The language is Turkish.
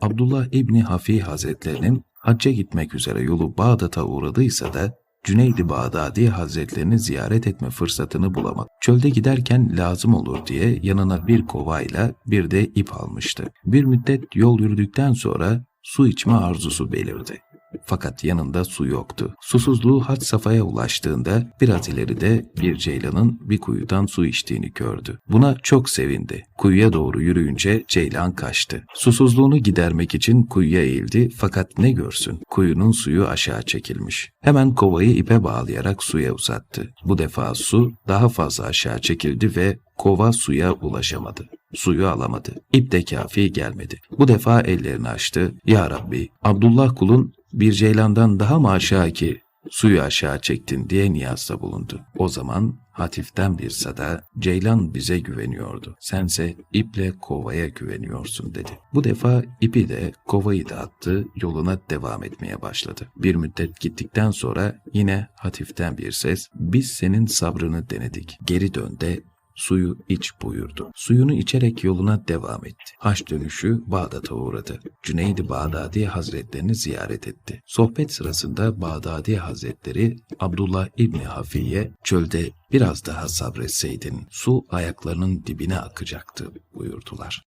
Abdullah İbni Hafi Hazretlerinin hacca gitmek üzere yolu Bağdat'a uğradıysa da Cüneydi Bağdadi Hazretlerini ziyaret etme fırsatını bulamadı. Çölde giderken lazım olur diye yanına bir kovayla bir de ip almıştı. Bir müddet yol yürüdükten sonra su içme arzusu belirdi. Fakat yanında su yoktu. Susuzluğu had safhaya ulaştığında biraz ileride bir ceylanın bir kuyudan su içtiğini gördü. Buna çok sevindi. Kuyuya doğru yürüyünce ceylan kaçtı. Susuzluğunu gidermek için kuyuya eğildi fakat ne görsün? Kuyunun suyu aşağı çekilmiş. Hemen kovayı ipe bağlayarak suya uzattı. Bu defa su daha fazla aşağı çekildi ve kova suya ulaşamadı. Suyu alamadı. İp de kafi gelmedi. Bu defa ellerini açtı. Ya Rabbi, Abdullah kulun bir ceylandan daha mı aşağı ki suyu aşağı çektin diye niyazda bulundu. O zaman hatiften bir sada ceylan bize güveniyordu. Sense iple kovaya güveniyorsun dedi. Bu defa ipi de kovayı da attı yoluna devam etmeye başladı. Bir müddet gittikten sonra yine hatiften bir ses biz senin sabrını denedik. Geri dön de suyu iç buyurdu. Suyunu içerek yoluna devam etti. Haç dönüşü Bağdat'a uğradı. Cüneydi Bağdadi Hazretlerini ziyaret etti. Sohbet sırasında Bağdadi Hazretleri Abdullah İbni Hafiye çölde biraz daha sabretseydin su ayaklarının dibine akacaktı buyurdular.